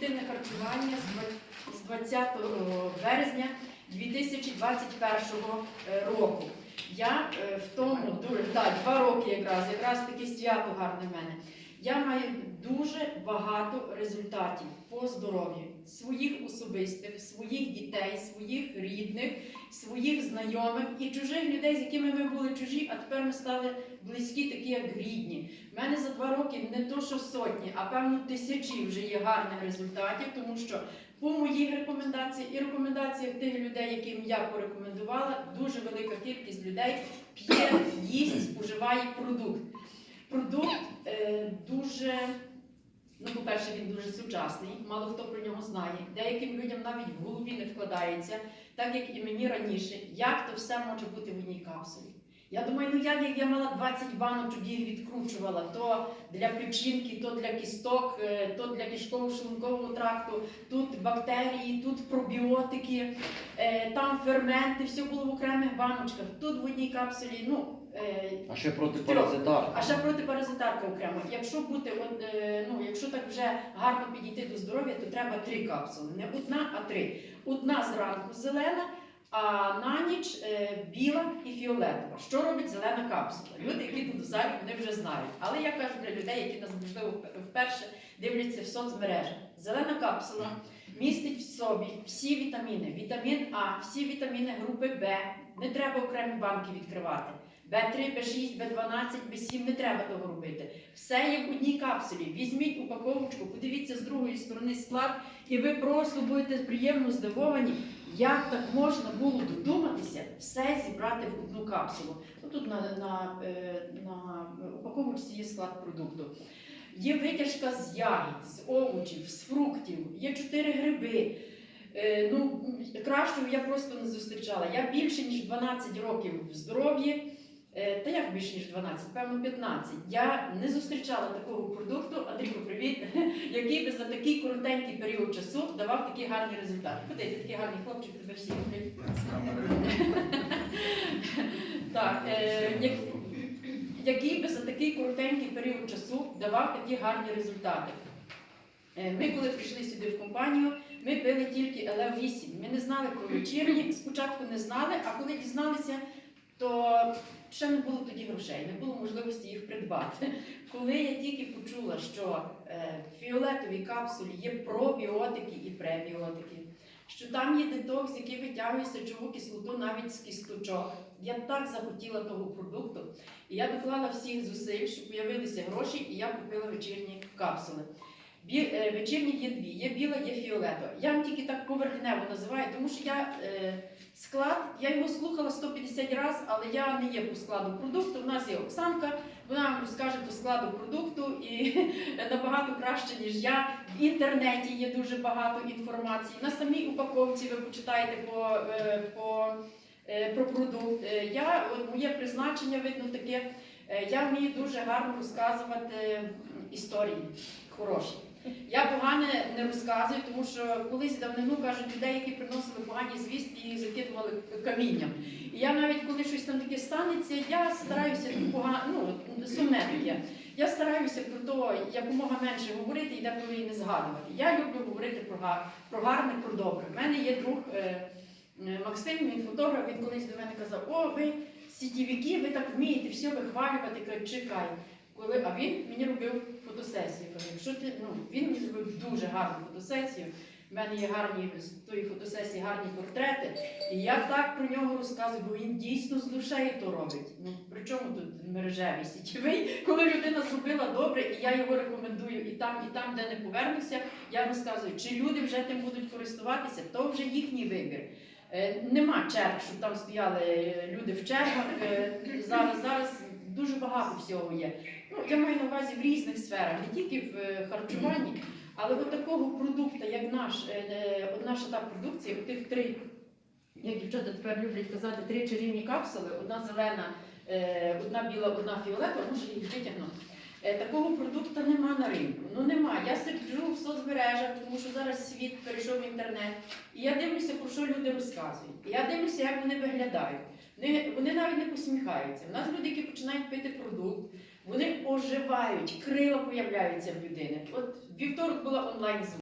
інтуїтивне харчування з два- з 20 березня 2021 е, року. Я е, в тому так, два роки якраз, якраз таке свято гарне в мене. Я маю дуже багато результатів по здоров'ю своїх особистих, своїх дітей, своїх рідних, своїх знайомих і чужих людей, з якими ми були чужі, а тепер ми стали близькі, такі як рідні. У мене за два роки не то, що сотні, а певно тисячі вже є гарних результатів, тому що по моїх рекомендаціях і рекомендаціях тих людей, яким я порекомендувала, дуже велика кількість людей п'є, їсть, споживає продукт. Продукт е, дуже, ну, по-перше, він дуже сучасний, мало хто про нього знає. Деяким людям навіть в голові не вкладається, так як і мені раніше, як то все може бути в одній капсулі. Я думаю, ну як, я мала 20 баночок їх відкручувала, то для печінки, то для кісток, е, то для кишково-шлункового тракту, тут бактерії, тут пробіотики, е, там ферменти, все було в окремих баночках, тут в одній капсулі. Ну, е, А ще протипаразитар. а ще протипаразитарка окремо. Якщо бути, от, ну, якщо так вже гарно підійти до здоров'я, то треба три капсули. Не одна, а три. Одна зранку зелена, а на ніч е, біла і фіолетова. Що робить зелена капсула? Люди, які тут в залі, вони вже знають. Але я кажу для людей, які нас можливо вперше дивляться в соцмережах. Зелена капсула містить в собі всі вітаміни: вітамін А, всі вітаміни групи Б. Не треба окремі банки відкривати. Б3, Б6, Б12, Б7 не треба того робити. Все є в одній капсулі. Візьміть упаковочку, подивіться з другої сторони склад, і ви просто будете приємно здивовані, як так можна було додуматися все зібрати в одну капсулу. Ну, тут на, на, е, на упаковочці є склад продукту. Є витяжка з ягід, з овочів, з фруктів, є чотири гриби. Е, ну, кращого я просто не зустрічала. Я більше ніж 12 років в здоров'ї. Е, Та як більше ніж 12, певно 15. Я не зустрічала такого продукту, Андрійко, привіт, який би за такий коротенький період часу давав такий гарний результат. Подивіться, такий гарний хлопчик, тебе всі. Так, е, який би за такий коротенький період часу давав такі гарні результати. Е, Ми, коли прийшли сюди в компанію, ми пили тільки ЛФ-8. Ми не знали про вечірні, спочатку не знали, а коли дізналися, то ще не було тоді грошей, не було можливості їх придбати. Коли я тільки почула, що е, в фіолетовій капсулі є пробіотики і пребіотики, що там є детокс, який витягує сечову кислоту навіть з кісточок. Я так захотіла того продукту, і я доклала всіх зусиль, щоб з'явилися гроші, і я купила вечірні капсули. Е, вечірні є дві, є біла, є фіолетова. Я тільки так поверхнево називаю, тому що я е, склад, я його слухала 150 разів, але я не є по складу продукту. У нас є Оксанка, вона вам розкаже по складу продукту і набагато краще, ніж я. В інтернеті є дуже багато інформації. На самій упаковці ви почитаєте по, е, по, е, про продукт. Е, Я, моє призначення видно таке. Е, Я вмію дуже гарно розказувати історії хороші. Я погане не розказую, тому що колись давнину кажуть людей, які приносили погані звістки, їх закидували камінням. І я навіть коли щось там таке станеться, я стараюся погано, ну, сумне таке. Я стараюся про то якомога менше говорити і деколи і не згадувати. Я люблю говорити про, гар, про гарне, про добре. У мене є друг е, е, Максим, він фотограф, він колись до мене казав, о, ви сітівіки, ви так вмієте все вихвалювати, кажу, чекай. Коли, а він мені робив фотосесію. Якщо ти, ну, він мені зробив дуже гарну фотосесію. У мене є гарні з тої фотосесії гарні портрети. І я так про нього розказую, бо він дійсно з душею то робить. Ну при чому тут мережевий сітєвий? Коли людина зробила добре, і я його рекомендую і там, і там, де не повернуся, я розказую, чи люди вже тим будуть користуватися, то вже їхній вибір. Е, нема черг, щоб там стояли е, люди в чергах. Е, зараз, зараз дуже багато всього є. Ну, я маю на увазі в різних сферах, не тільки в харчуванні, але от такого продукту, як наш, от наша та продукція, тих три, як дівчата тепер люблять казати, три чарівні капсули, одна зелена, одна біла, одна фіолетова, може їх витягну. Е, Такого продукту нема на ринку. Ну нема. Я сиджу в соцмережах, тому що зараз світ перейшов в інтернет. І я дивлюся, про що люди розказують. Я дивлюся, як вони виглядають. Вони, вони навіть не посміхаються. У нас люди, які починають пити продукт, вони оживають, крила появляються в людини. От вівторок була онлайн